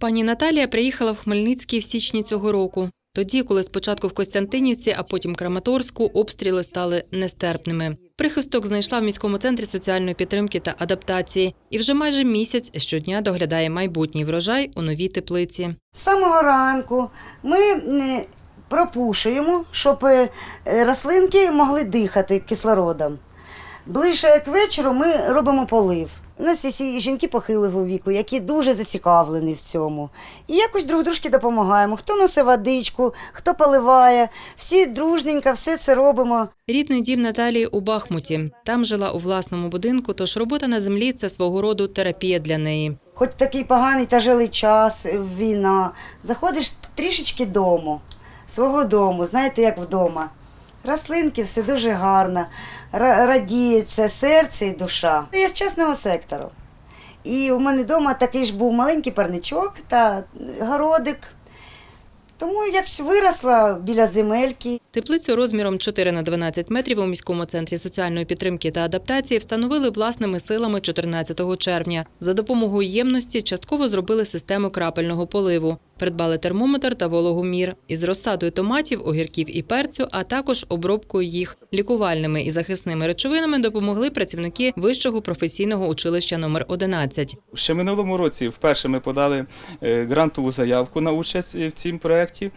Пані Наталія приїхала в Хмельницький в січні цього року. Тоді, коли спочатку в Костянтинівці, а потім Краматорську, обстріли стали нестерпними. Прихисток знайшла в міському центрі соціальної підтримки та адаптації, і вже майже місяць щодня доглядає майбутній врожай у новій теплиці. З самого ранку ми пропушуємо, щоб е, рослинки могли дихати кислородом. Ближче к вечору ми робимо полив. У нас є жінки похилого віку, які дуже зацікавлені в цьому. І якось друг дружки допомагаємо. Хто носить водичку, хто поливає. Всі дружненько, все це робимо. Рідний дім Наталії у Бахмуті. Там жила у власному будинку, тож робота на землі це свого роду терапія для неї. Хоч такий поганий тяжелий час, війна. Заходиш трішечки дому, свого дому, знаєте, як вдома. Рослинки, все дуже гарно, радіється серце і душа. Я з частного сектору. І у мене вдома такий ж був маленький парничок та городик. Тому якось виросла біля земельки. Теплицю розміром 4 на 12 метрів у міському центрі соціальної підтримки та адаптації встановили власними силами 14 червня. За допомогою ємності частково зробили систему крапельного поливу, придбали термометр та вологомір із розсадою томатів, огірків і перцю, а також обробкою їх лікувальними і захисними речовинами допомогли працівники вищого професійного училища номер 11. Ще минулому році вперше ми подали е, грантову заявку на участь в цьому проєкті.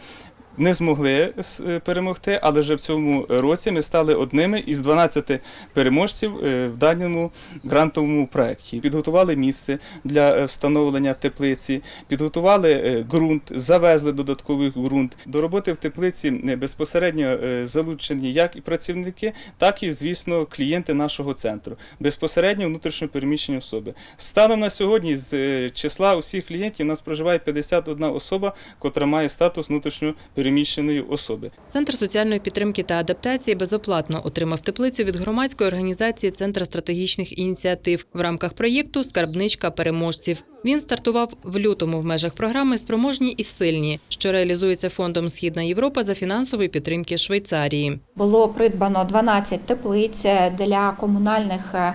Не змогли е, перемогти, але вже в цьому році ми стали одними із 12 переможців е, в даному грантовому проєкті. Підготували місце для е, встановлення теплиці, підготували ґрунт, завезли додатковий ґрунт. До роботи в теплиці безпосередньо залучені як і працівники, так і, звісно, клієнти нашого центру. Безпосередньо внутрішньо переміщені особи. Станом на сьогодні з числа усіх клієнтів у нас проживає 51 особа, котра має статус внутрішньо переміщеної особи. Центр соціальної підтримки та адаптації безоплатно отримав теплицю від громадської організації Центр стратегічних ініціатив в рамках проєкту Скарбничка переможців. Він стартував в лютому в межах програми Спроможні і сильні, що реалізується фондом Східна Європа за фінансової підтримки Швейцарії. Було придбано 12 теплиць для комунальних е,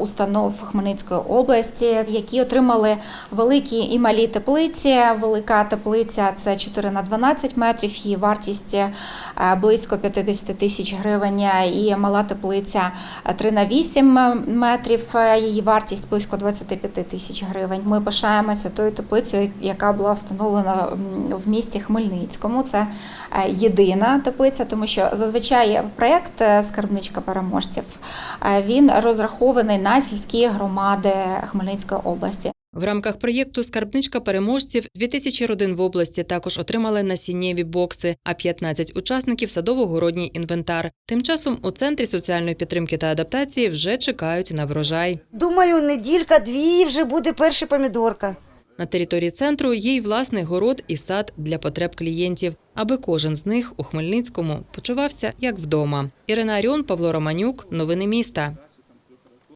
установ Хмельницької області, які отримали великі і малі теплиці. Велика теплиця це 4 на 12 метрів, її вартість е, близько 50 тисяч гривень. І мала теплиця е, 3 на 8 метрів, е, її вартість близько 25 тисяч гривень. Ми пишаємося тою теплицею, яка була встановлена в місті Хмельницькому. Це е, єдина теплиця, тому що зазвичай проєкт е, скарбничка переможців е, він розрахований на сільські громади Хмельницької області. В рамках проєкту Скарбничка переможців 2000 родин в області також отримали насіннєві бокси, а 15 учасників садово-городній інвентар. Тим часом у центрі соціальної підтримки та адаптації вже чекають на врожай. Думаю, неділька, дві вже буде перша помідорка. На території центру є й власний город і сад для потреб клієнтів, аби кожен з них у Хмельницькому почувався як вдома. Ірина Аріон, Павло Романюк. Новини міста.